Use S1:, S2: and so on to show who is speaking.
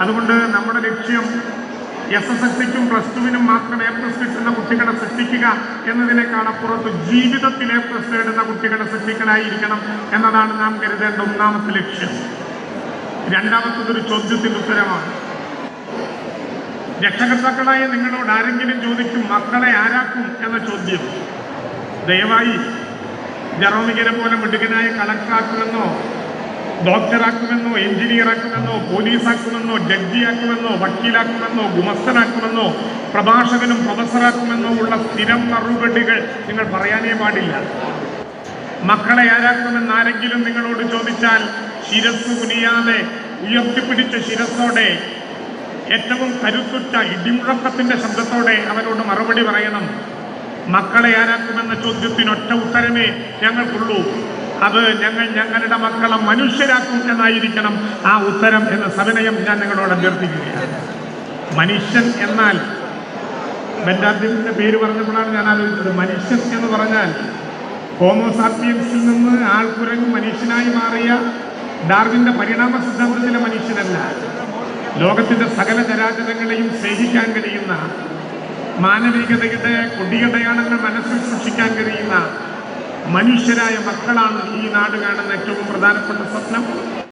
S1: അതുകൊണ്ട് നമ്മുടെ ലക്ഷ്യം എസ് എസ് എൽ സിക്കും പ്ലസ് ടുവിനും മാത്രം എ പ്ലസ് കിട്ടുന്ന കുട്ടികളെ സൃഷ്ടിക്കുക എന്നതിനേക്കാൾ അപ്പുറത്ത് ജീവിതത്തിൽ എ പ്ലസ് നേടുന്ന കുട്ടികളെ സൃഷ്ടിക്കലായിരിക്കണം എന്നതാണ് നാം കരുതേണ്ട ഒന്നാമത്തെ ലക്ഷ്യം. രണ്ടാമത്തതൊരു ചോദ്യത്തിന് ഉത്തരമാണ്. രക്ഷകർത്താക്കളായ നിങ്ങളോട് ആരെങ്കിലും ചോദിക്കും മക്കളെ ആരാക്കും? എന്ന ചോദ്യം. ദയവായി ജറോമികരെ പോലെ മിടുകനായ കളക്ടറാക്കുമെന്നോ ഡോക്ടറാക്കുമെന്നോ എഞ്ചിനീയറാക്കുമെന്നോ പോലീസാക്കുമെന്നോ ജഡ്ജിയാക്കുമെന്നോ വക്കീലാക്കുമെന്നോ ഗുമസ്തനാക്കുമെന്നോ പ്രഭാഷകനും പ്രൊഫസറാക്കുമെന്നോ ഉള്ള സ്ഥിരം മറുപടികൾ നിങ്ങൾ പറയാനേ പാടില്ല. മക്കളെ ആരാക്കുമെന്ന് ആരെങ്കിലും നിങ്ങളോട് ചോദിച്ചാൽ ശിരസ് കുനിയാതെ ഉയർത്തിപ്പിടിച്ച ശിരസോടെ ഏറ്റവും കരുത്തുറ്റ ഇടിമുഴക്കത്തിന്റെ ശബ്ദത്തോടെ അവരോട് മറുപടി പറയണം. മക്കളെ ആരാക്കുമെന്ന ചോദ്യത്തിനൊറ്റ ഉത്തരമേ ഞങ്ങൾക്കുള്ളൂ. അത് ഞങ്ങൾ ഞങ്ങളുടെ മക്കളെ മനുഷ്യരാക്കും എന്നായിരിക്കണം ആ ഉത്തരം എന്ന സവിനയം ഞാൻ നിങ്ങളോട് അഭ്യർത്ഥിക്കുകയാണ്. മനുഷ്യൻ എന്നാൽ ബെൻഡാദ്യത്തിന്റെ പേര് പറഞ്ഞപ്പോഴാണ് ഞാൻ ആലോചിച്ചത്. മനുഷ്യൻ എന്ന് പറഞ്ഞാൽ ഹോമോസാപ്പിയൻസിൽ നിന്ന് ആൾക്കുരങ്ങ് മനുഷ്യനായി മാറിയ ഡാർവിന്റെ പരിണാമ സിദ്ധാന്തത്തിലെ മനുഷ്യനല്ല. ലോകത്തിന്റെ സകല ചരാചരങ്ങളെയും സ്നേഹിക്കാൻ കഴിയുന്ന മാനവികതയുടെ കൊടിയടയാളങ്ങൾ മനസ്സിൽ സൂക്ഷിക്കാൻ കഴിയുന്ന മനുഷ്യരായ മക്കളാണ് ഈ നാട് കാണുന്ന ഏറ്റവും പ്രധാനപ്പെട്ട സ്വപ്നം.